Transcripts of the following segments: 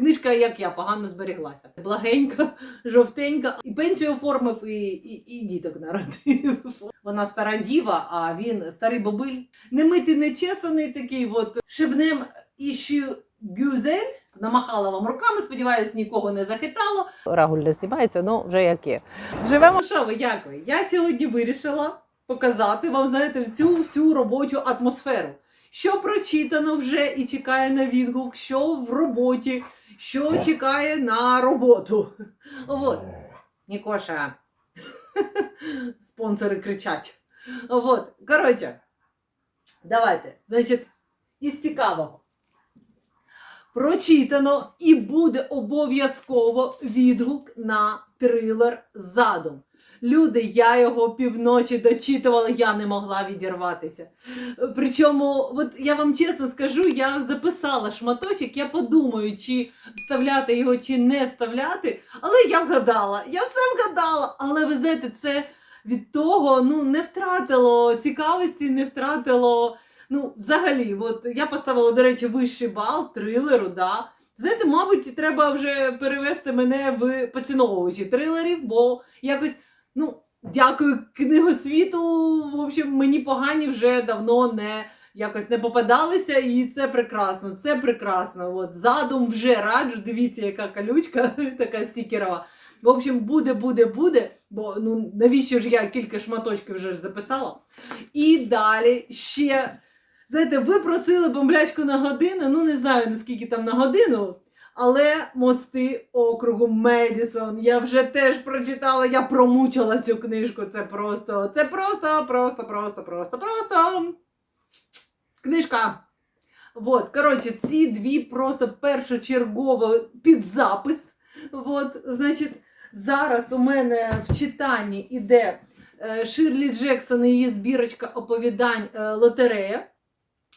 книжка, як я, погано зберіглася. Благенька, жовтенька. І пенсію оформив, і, і, і діток народив. Вона стара діва, а він старий бобиль. Немитий, нечесаний такий, от шибнем іщу гюзель. Намахала вам руками, сподіваюсь, нікого не захитало. Рагуль не знімається, ну вже як є. Живемо. Ну Що ви, дякую. Я сьогодні вирішила показати вам, знаєте, цю всю робочу атмосферу. Що прочитано вже і чекає на відгук, що в роботі, що чекає на роботу. От. Нікоша. Спонсори кричать. От. Коротше, давайте. Значить, із цікавого. Прочитано і буде обов'язково відгук на трилер задум. Люди, я його півночі дочитувала, я не могла відірватися. Причому, от я вам чесно скажу, я записала шматочок, я подумаю, чи вставляти його, чи не вставляти. Але я вгадала, я все вгадала. Але ви знаєте, це від того ну, не втратило цікавості, не втратило. Ну, взагалі, от я поставила, до речі, вищий бал трилеру, да. Знаєте, мабуть, треба вже перевести мене в поціновувачі трилерів, бо якось, ну, дякую книгосвіту. В общем, мені погані вже давно не якось не попадалися, і це прекрасно. Це прекрасно. От задум вже раджу. Дивіться, яка калючка, така стікерова. В общем, буде, буде, буде. Бо ну навіщо ж я кілька шматочків вже записала. І далі ще. Знаєте, ви просили бомблячку на годину, ну не знаю наскільки там на годину, але мости округу Медісон. Я вже теж прочитала, я промучила цю книжку. Це просто, це просто, просто, просто, просто, просто. Книжка. Вот, коротше, ці дві просто першочергово під запис. Вот, значить, зараз у мене в читанні іде е, Ширлі Джексон і її збірочка оповідань е, лотерея.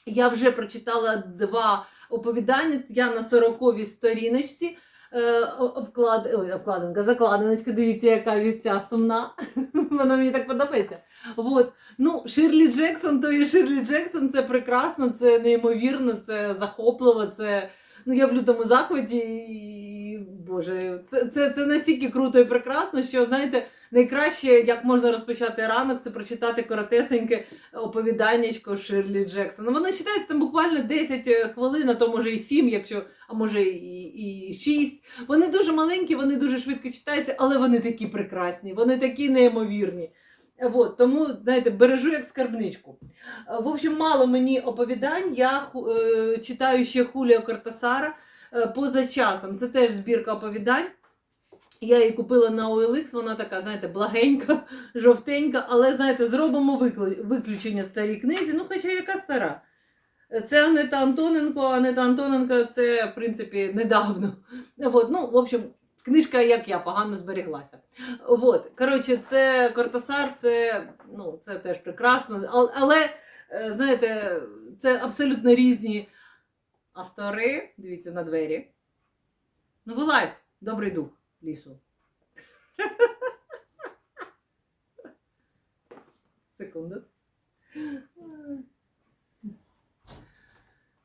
Я вже прочитала два оповідання. Я на 40-й сторіночці. Е, обклад... Ой, обкладинка, закладиночка, дивіться, яка вівця сумна. Вона мені так подобається. От. Ну, Ширлі Джексон, то і Ширлі Джексон, це прекрасно, це неймовірно, це захопливо, це. Ну, я в лютому захваті, і, Боже, це, це, це настільки круто і прекрасно, що, знаєте, найкраще, як можна розпочати ранок, це прочитати коротесеньке оповіданнячко Ширлі Джексон. Воно читається там буквально 10 хвилин, а то може і 7, якщо, а може і, і 6. Вони дуже маленькі, вони дуже швидко читаються, але вони такі прекрасні, вони такі неймовірні. Вот, тому, знаєте, бережу як скарбничку. Е, В общем, мало мені оповідань. Я е, читаю ще Хуліо Кортасара е, поза часом. Це теж збірка оповідань. Я її купила на OLX, вона така, знаєте, благенька, жовтенька, але, знаєте, зробимо виключення старій книзі. Ну, хоча яка стара. Це Анета Антоненко, Анета Антоненко це, в принципі, недавно. От, ну, в общем, книжка, як я, погано зберіглася. От, коротше, це Кортасар, це, ну, це теж прекрасно. Але, е, знаєте, це абсолютно різні автори. Дивіться на двері. Ну, вилазь, добрий дух лісу. Секунду.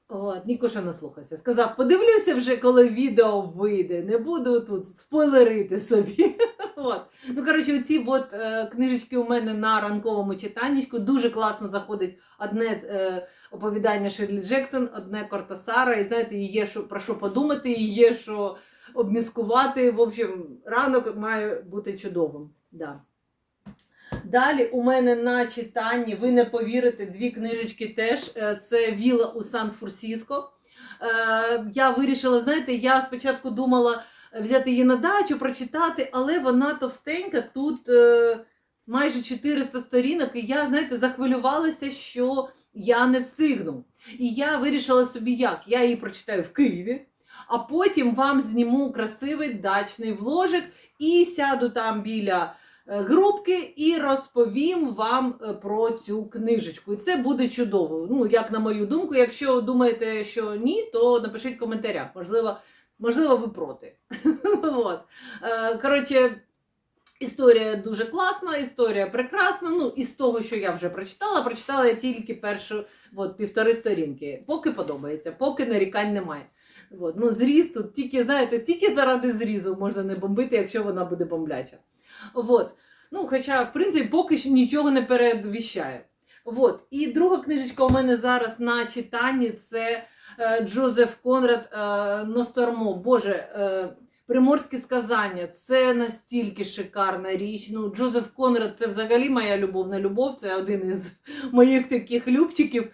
От, Нікоша наслухався. Сказав, подивлюся вже, коли відео вийде. Не буду тут спойлерити собі. От. Ну, коротше, оці от, е, книжечки у мене на ранковому читаннячку. Дуже класно заходить одне е, оповідання Ширлі Джексон, одне Кортасара. І знаєте, є що, про що подумати, і є що обміскувати. В общем, ранок має бути чудовим. Да. Далі у мене на читанні, ви не повірите, дві книжечки теж. Е, Це Віла у Сан-Франциско. Е, Я вирішила, знаєте, я спочатку думала взяти її на дачу, прочитати, але вона товстенька, тут е, майже 400 сторінок, і я, знаєте, захвилювалася, що я не встигну. І я вирішила собі, як я її прочитаю в Києві, а потім вам зніму красивий дачний вложик і сяду там біля е, грубки і розповім вам е, про цю книжечку. І це буде чудово. Ну, як на мою думку, якщо думаєте, що ні, то напишіть в коментарях. Можливо, можливо, ви проти. От. Е, Коротше, історія дуже класна, історія прекрасна. Ну, із того, що я вже прочитала, прочитала я тільки першу от, півтори сторінки. Поки подобається, поки нарікань немає. От. Ну, зріз тут тільки, знаєте, тільки заради зрізу можна не бомбити, якщо вона буде бомбляча. От. Ну, хоча, в принципі, поки що нічого не передвіщає. От. І друга книжечка у мене зараз на читанні це е, Джозеф Конрад е, Ностормо. Боже, е, Приморські сказання це настільки шикарна річ. Ну, Джозеф Конрад це взагалі моя любовна любов, це один із моїх таких любчиків.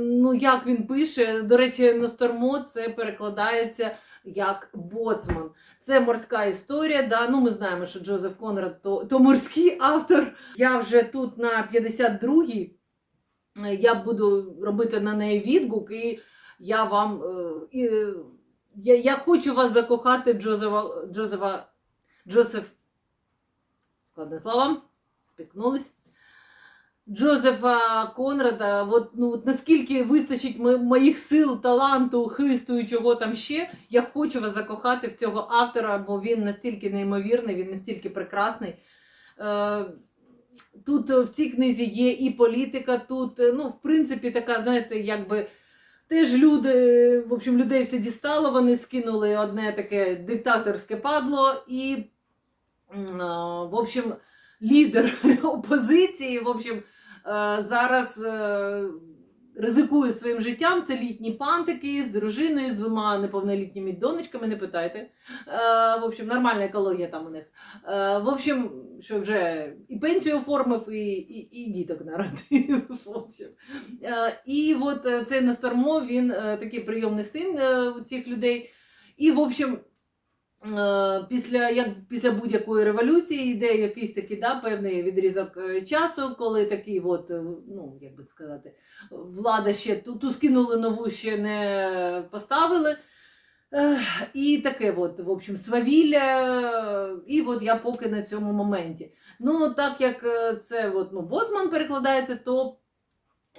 Ну, як він пише, до речі, Ностормо це перекладається як боцман. Це морська історія. Да? Ну, ми знаємо, що Джозеф Конрад то, то морський автор. Я вже тут на 52-й. е, Я буду робити на неї відгук, і я вам. е, і, е, я, я хочу вас закохати Джозефа, Джозефа, Джозеф. Складне слово, спіткнулись. Джозефа Конрада, от, ну, от наскільки вистачить моїх сил, таланту, хисту і чого там ще, я хочу вас закохати в цього автора, бо він настільки неймовірний, він настільки прекрасний. Е, тут е, в цій книзі є і політика, тут, е, ну, в принципі, така, знаєте, якби. Теж люди, в общем, людей все дістало, вони скинули одне таке диктаторське падло, і, в общем, лідер опозиції, в общем, е, зараз е, ризикує своїм життям. Це літні пантики з дружиною, з двома неповнолітніми донечками, не питайте. Е, В общем, нормальна екологія там у них. В общем, що вже і пенсію оформив, і, і, і діток народив. В общем. І от цей Настормо, він такий прийомний син у цих людей. І, в общем, після, як, після будь-якої революції йде якийсь такий да, певний відрізок е, часу, коли такий, от, е, ну, як би сказати, влада ще ту, ту скинули нову, ще не поставили. І таке, от, в общем, свавілля, і от я поки на цьому моменті. Ну, так як е, це от, ну, боцман перекладається, то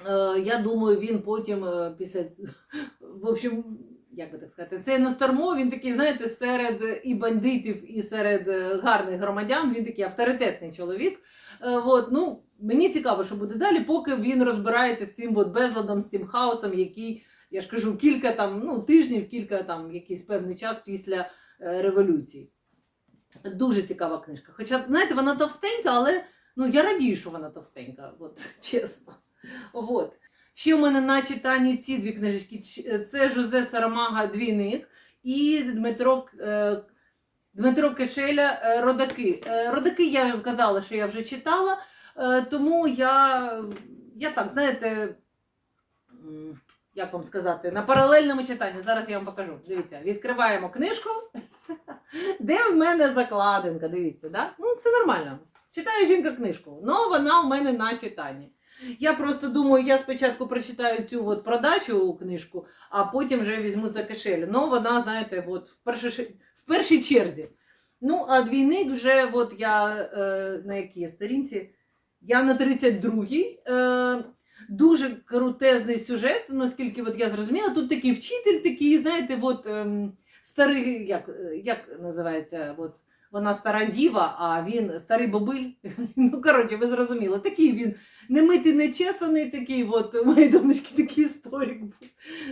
е, я думаю, він потім е, після в общем, як би так сказати, цей Ностормо, він такий, знаєте, серед і бандитів, і серед е, гарних громадян, він такий авторитетний чоловік. Е, от, ну, мені цікаво, що буде далі, поки він розбирається з цим от безладом, з цим хаосом, який, я ж кажу, кілька там, ну, тижнів, кілька там, якийсь певний час після е, революції. Дуже цікава книжка. Хоча, знаєте, вона товстенька, але ну, я радію, що вона товстенька, от, чесно. От. Ще у мене на читанні ці дві книжечки. Це Жозе Сарамага Двійник і Дмитро, е, Дмитро Кишеля е, Родаки. Е, Родаки я казала, що я вже читала, е, тому я, я так, знаєте, як вам сказати, на паралельному читанні. Зараз я вам покажу. Дивіться, відкриваємо книжку. Де в мене закладинка? Дивіться, да? ну це нормально. Читає жінка книжку, але вона в мене на читанні. Я просто думаю, я спочатку прочитаю цю от продачу книжку, а потім вже візьму за кишелю. Ну, вона, знаєте, от в, першій, в першій черзі. Ну, а двійник вже, от я е, на якій сторінці? Я на 32-й. Е, дуже крутезний сюжет, наскільки от я зрозуміла. Тут такий вчитель, такий, знаєте, от, ем, старий, як, е, як називається, от, вона стара діва, а він старий бобиль. Ну, коротше, ви зрозуміли, такий він немитий, нечесаний, такий, от у моєї донечки такий історик був.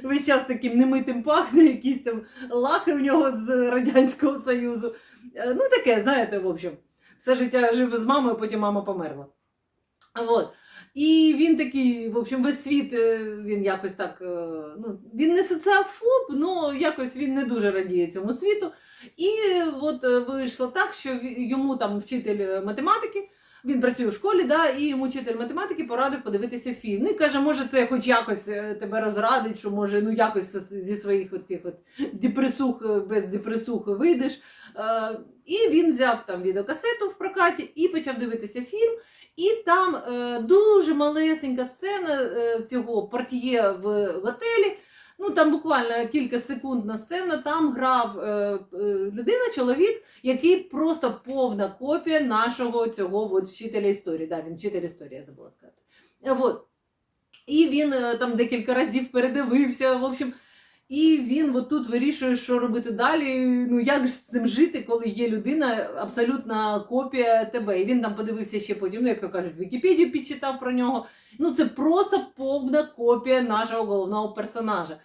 Весь час таким немитим пахне, якісь там лахи в нього з Радянського Союзу. Е, Ну, таке, знаєте, в общем, все життя жив з мамою, потім мама померла. От. І він такий, в общем, весь світ, е, він якось так, е, ну, він не соціофоб, але якось він не дуже радіє цьому світу. І от е, вийшло так, що йому там вчитель е, математики, він працює в школі, да, і йому вчитель математики порадив подивитися фільм. Ну і каже, може, це хоч якось е, тебе розрадить, що може ну якось зі своїх от цих от депресух е, без депресух вийдеш. Е, І він взяв там відеокасету в прокаті і почав дивитися фільм. І там е, дуже малесенька сцена е, цього портьє в готелі. Ну там буквально кілька секундна сцена. Там грав е, е, людина, чоловік, який просто повна копія нашого цього от, вчителя історії. Да, він вчитель історії, я забула сказати. Е, Вот. І він е, там декілька разів передивився. В общем, і він от тут вирішує, що робити далі. Ну як ж з цим жити, коли є людина, абсолютна копія тебе. І він там подивився ще потім, ну як то кажуть, Вікіпедію підчитав про нього. Ну це просто повна копія нашого головного персонажа.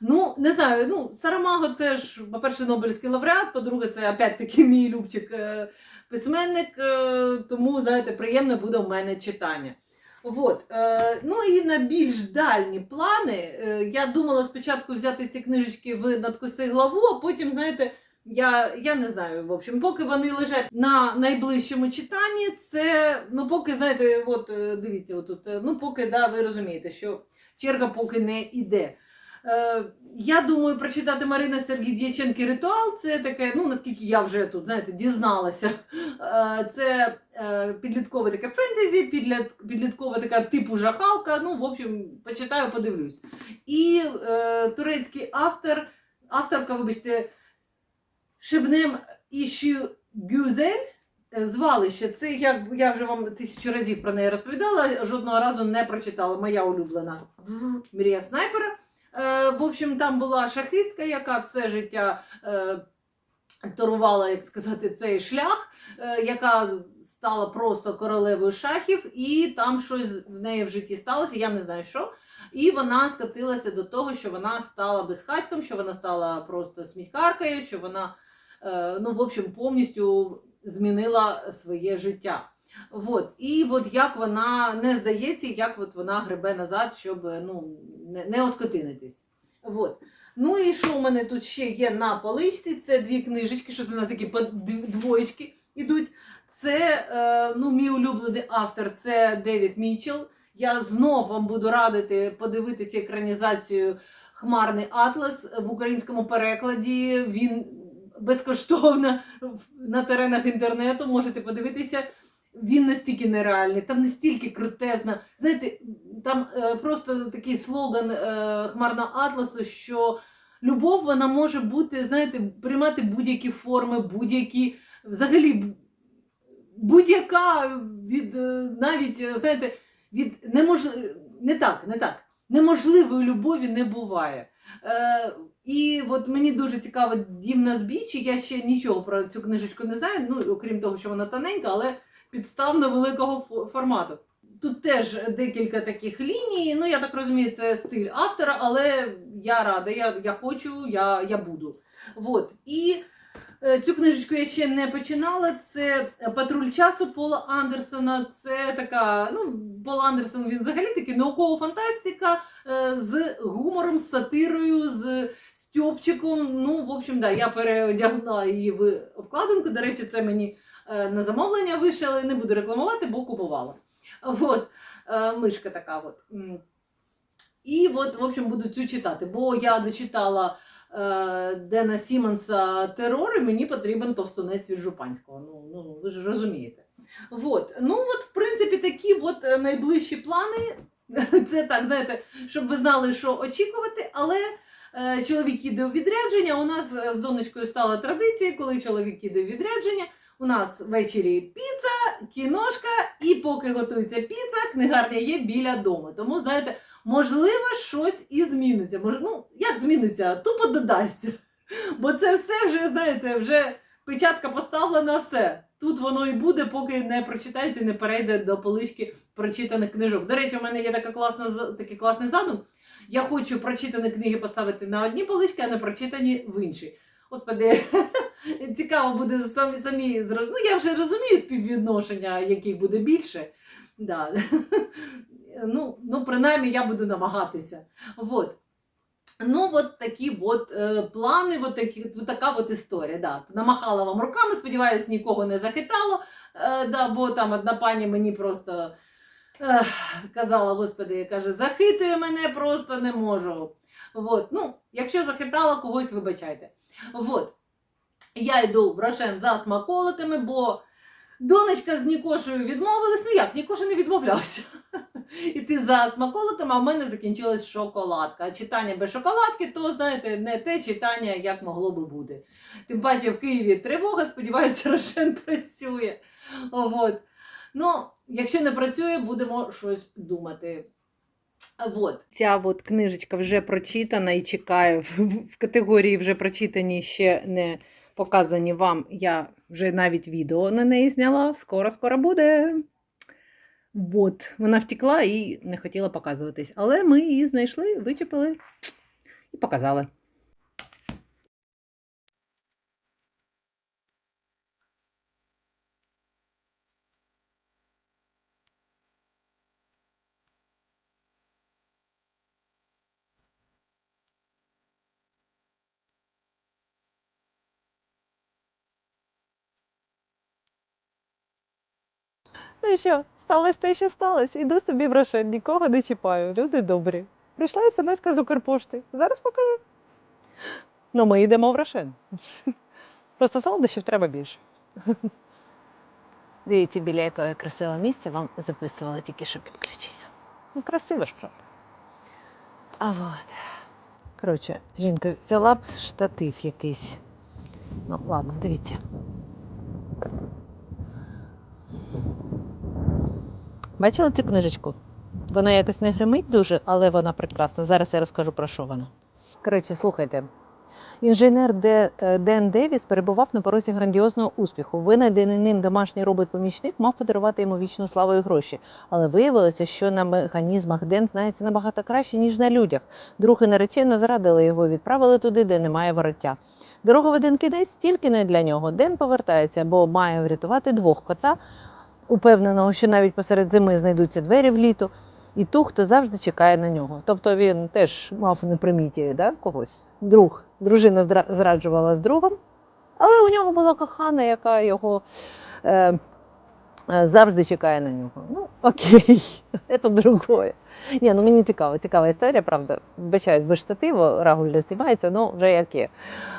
Ну, не знаю, ну, Сарамаго це ж, по-перше, Нобелівський лауреат, по-друге, це опять-таки мій любчик е, письменник, е, тому, знаєте, приємне буде в мене читання. От, е, ну і на більш дальні плани. Я думала спочатку взяти ці книжечки в надкуси главу, а потім, знаєте, я, я не знаю, в общем, поки вони лежать на найближчому читанні, це ну поки, знаєте, от дивіться, отут, ну поки да, ви розумієте, що черга поки не йде. Е, я думаю, прочитати Марина Сергій Дяченки ритуал. Це таке, ну наскільки я вже тут знаєте, дізналася. Е, це е, підліткове таке фентезі, підліт, підліткова така типу жахалка. Ну, в общем, почитаю, подивлюсь. І е, турецький автор, авторка, вибачте, Шебнем Іщу Гюзель. Звалище, це я, я вже вам тисячу разів про неї розповідала, жодного разу не прочитала. Моя улюблена мрія снайпера. Е, в общем, там була шахистка, яка все життя е, торувала, як сказати, цей шлях, е, яка стала просто королевою шахів, і там щось в неї в житті сталося, я не знаю що. І вона скотилася до того, що вона стала безхатьком, що вона стала просто сміхаркою, що вона, ну, в общем, повністю змінила своє життя. Вот. І от як вона не здається, як от вона гребе назад, щоб ну, не, не оскотинитись. Вот. Ну і що у мене тут ще є на поличці? Це дві книжечки, що вони такі по дв- двоєчки йдуть. Це е, ну, мій улюблений автор це Девід Мічел. Я знов вам буду радити подивитися екранізацію Хмарний Атлас в українському перекладі. Він безкоштовно на теренах інтернету. Можете подивитися. Він настільки нереальний, там настільки крутезна. Знаєте, там е, просто такий слоган е, Хмарного Атласу, що любов вона може бути, знаєте, приймати будь-які форми, будь-які, взагалі, будь-яка від е, навіть, е, знаєте, від немож... не так, не так. Неможливої любові не буває. Е, і от мені дуже цікаво дім на збіччі. Я ще нічого про цю книжечку не знаю, ну окрім того, що вона тоненька, але підставно великого фо- формату. Тут теж декілька таких ліній. Ну, я так розумію, це стиль автора, але я рада, я, я хочу, я, я буду. Вот. І е, цю книжечку я ще не починала. Це Патруль часу Пола Андерсона. Це така, ну, Пол Андерсон він взагалі такий наукова фантастика е, з гумором, з сатирою, з Стьопчиком. Ну, в общем, да, я переодягла її в обкладинку. До речі, це мені на замовлення але не буду рекламувати, бо купувала. Вот. Е, Мишка така от. І от, в общем, буду цю читати, бо я дочитала е, Дена Сімонса терор, і мені потрібен товстунець від Жупанського. Ну, ну ви ж розумієте. Вот. Ну, от, в принципі, такі от е, найближчі плани. Це так, знаєте, щоб ви знали, що очікувати, але е, чоловік іде у відрядження. У нас е, з донечкою стала традиція, коли чоловік іде у відрядження. У нас ввечері піца, кіношка, і поки готується піца, книгарня є біля дому. Тому, знаєте, можливо, щось і зміниться. Мож... Ну, як зміниться? Тупо додасться. Бо це все вже, знаєте, вже печатка поставлена, все. Тут воно і буде, поки не прочитається і не перейде до полички прочитаних книжок. До речі, у мене є така класна, такий класний задум. Я хочу прочитані книги поставити на одні полички, а не прочитані в інші. Господи, цікаво буде самі, самі зроз... Ну, я вже розумію співвідношення, яких буде більше. Да. Ну, ну, принаймні, я буду намагатися. Вот. Ну, от такі от е, плани, от, такі, от така от історія. Да. Намахала вам руками, сподіваюсь, нікого не захитало. Е, да, бо там одна пані мені просто е, казала, господи, каже, захитує мене просто не можу. Вот. Ну, якщо захитала, когось вибачайте. Вот. Я йду в Рошен за смаколиками, бо донечка з Нікошею відмовилась. Ну як, Нікоша не відмовлявся. Іти за смаколиками, а в мене закінчилась шоколадка. А читання без шоколадки, то, знаєте, не те читання, як могло би бути. Тим паче в Києві тривога, сподіваюся, Рошен працює. От. Ну, якщо не працює, будемо щось думати. Вот. Ця от книжечка вже прочитана і чекає в, в категорії вже прочитані ще не показані вам. Я вже навіть відео на неї зняла. Скоро, скоро буде. От, вона втекла і не хотіла показуватись. Але ми її знайшли, вичепили і показали. Ну і що, сталося те, що сталося. Іду собі в Рошен, нікого не чіпаю. Люди добрі. Прийшла смс з Укрпошти. Зараз покажу. Ну, ми йдемо в Рошен. Просто солодощів треба більше. Дивіться, біля якого красивого місця вам записувала тільки що підключення. Ну, красиво ж, правда. А от. Коротше, жінка взяла б штатив якийсь. Ну, ладно, дивіться. Бачила цю книжечку? Вона якось не гримить дуже, але вона прекрасна. Зараз я розкажу про що вона. Коротше, слухайте. Інженер е, Ден Девіс перебував на порозі грандіозного успіху. Винайдений ним домашній робот-помічник мав подарувати йому вічну славу і гроші. Але виявилося, що на механізмах Ден знається набагато краще, ніж на людях. Друг і наречено зрадили його, відправили туди, де немає вороття. Дорога в один кінець тільки не для нього. Ден повертається, бо має врятувати двох кота, упевненого, що навіть посеред зими знайдуться двері в літо, і ту, хто завжди чекає на нього. Тобто він теж мав на приміті да, когось. Друг, дружина зраджувала з другом, але у нього була кохана, яка його е, е, завжди чекає на нього. Ну, окей, це другое. Ні, ну мені цікаво, цікава історія, правда. Вибачаюсь, без штативу Рагуль не знімається, ну вже як є.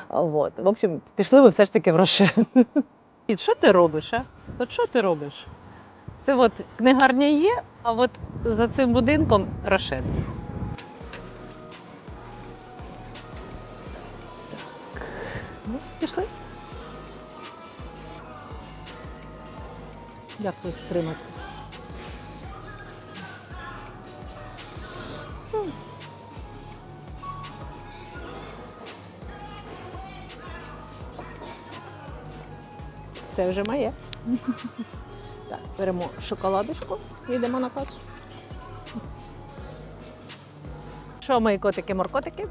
Вот. В общем, пішли ми все ж таки в Рошен. І що ти робиш, а? От що ти робиш? Це от книгарня є, а от за цим будинком Рошен. Так. Ну, пішли. Як тут стриматися? Це вже моє. Так, беремо шоколадочку і йдемо на касу. Що, мої котики-моркотики?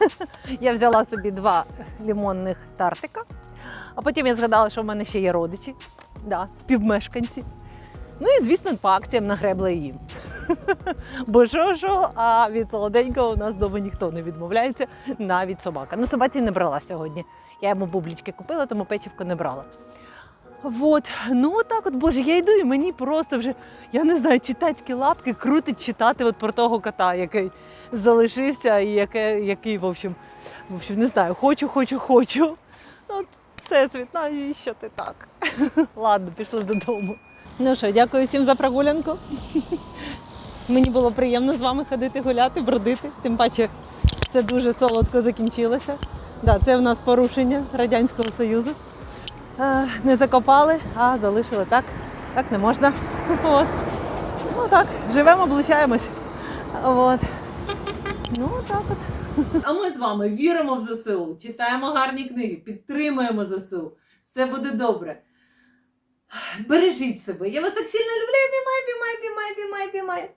я взяла собі два лимонних тартика, а потім я згадала, що в мене ще є родичі, да, співмешканці. Ну і, звісно, по акціям нагребла їм. Бо що, що, а від солоденького у нас вдома ніхто не відмовляється, навіть собака. Ну, собаці не брала сьогодні. Я йому бублічки купила, тому печівку не брала. Вот, ну так от, боже, я йду і мені просто вже, я не знаю, читацькі лапки крутить читати от про того кота, який залишився і яке, який, в общем, в общем, не знаю, хочу, хочу, хочу. Ну, От все, світ, навіщо ти так? Ладно, пішли додому. Ну що, дякую всім за прогулянку. Мені було приємно з вами ходити гуляти, бродити. Тим паче, все дуже солодко закінчилося. Да, це в нас порушення Радянського Союзу. Е, Не закопали, а залишили так. Так не можна. От. Ну так, живемо, облучаємось. От. Ну так от. А ми з вами віримо в ЗСУ, читаємо гарні книги, підтримуємо ЗСУ. Все буде добре. Бережіть себе. Я вас так сильно люблю. Обіймай, обіймай, обіймай, обіймай, обіймай.